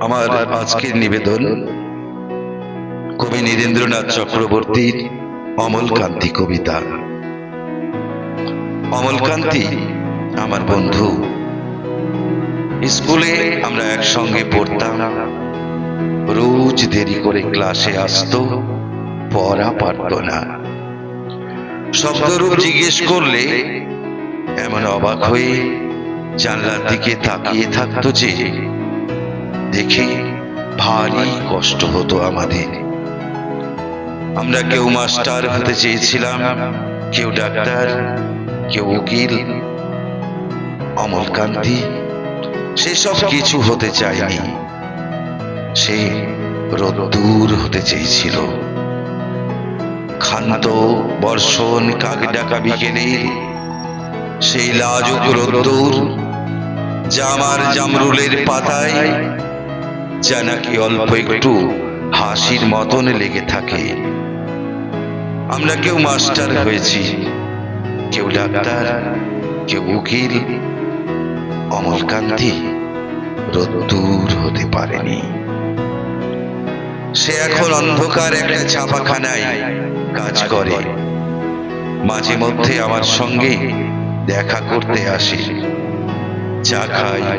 আমার আজকের নিবেদন কবি নীরেন্দ্রনাথ চক্রবর্তীর অমলকান্তি কবিতা। অমলকান্তি আমার বন্ধু। স্কুলে আমরা একসঙ্গে পড়তাম। রোজ দেরি করে ক্লাসে আসতো পড়া পারত না। শব্দরূপ জিজ্ঞেস করলে এমন অবাক হয়ে জানলার দিকে তাকিয়ে থাকতো যে দেখে ভারী কষ্ট হতো আমাদের। আমরা কেউ মাস্টার হতে চেয়েছিলাম কেউ ডাক্তার কেউ উকিল অমলকান্তি সেসব কিছু হতে চায়নি। সে রোদ্দুর হতে চেয়েছিল। ক্ষান্ত বর্ষণ কাক ডাকা বিকেলে সেই লাজুক রোদ্দুর জামার জামরুলের পাতায় যা নাকি অল্প একটু হাসির মতন লেগে থাকে। আমরা কেউ মাস্টার হয়েছি, কেউ ডাক্তার, কেউ উকিল, অমলকান্তি রোদ্দুর হতে পারেনি। সে এখন অন্ধকার একটা ছাপাখানায় কাজ করে। মাঝে মধ্যে আমার সঙ্গে দেখা করতে আসে। চা খায়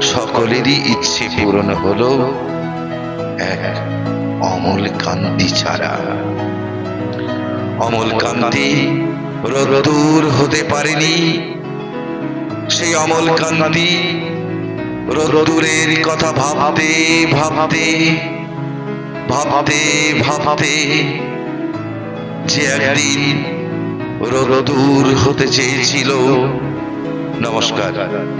সকলেরই ইচ্ছে পূরণ হলো এক অমল কান্তি ছাড়া। অমল কান্তি রোদ্দুর হতে পারেনি। সেই অমল কান্তি রোদ্দুরের কথা ভাবতে ভাবতে ভাবতে ভাবতে যে একদিন রোদ্দুর হতে চেয়েছিল। নমস্কার।